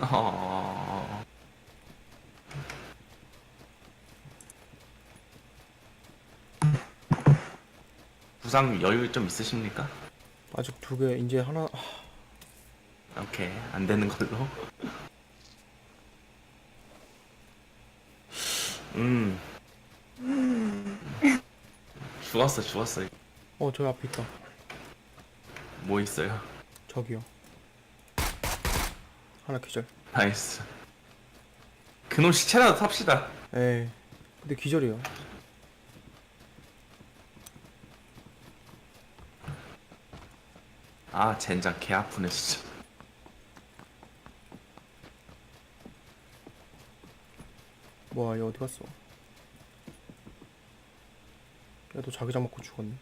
어... 부상 여유 좀 있으십니까? 아직 두 개 이제 하나 아, 오케이 안 되는 걸로. 음. 죽었어 죽었어. 어 저기 앞에 있다 뭐 있어요? 저기요 하나 기절 나이스. 그놈 시체라도 탑시다. 에이 근데 기절이요 아 젠장 개 아프네 진짜. 뭐야 얘 어디 갔어 얘도 자기장 맞고 죽었네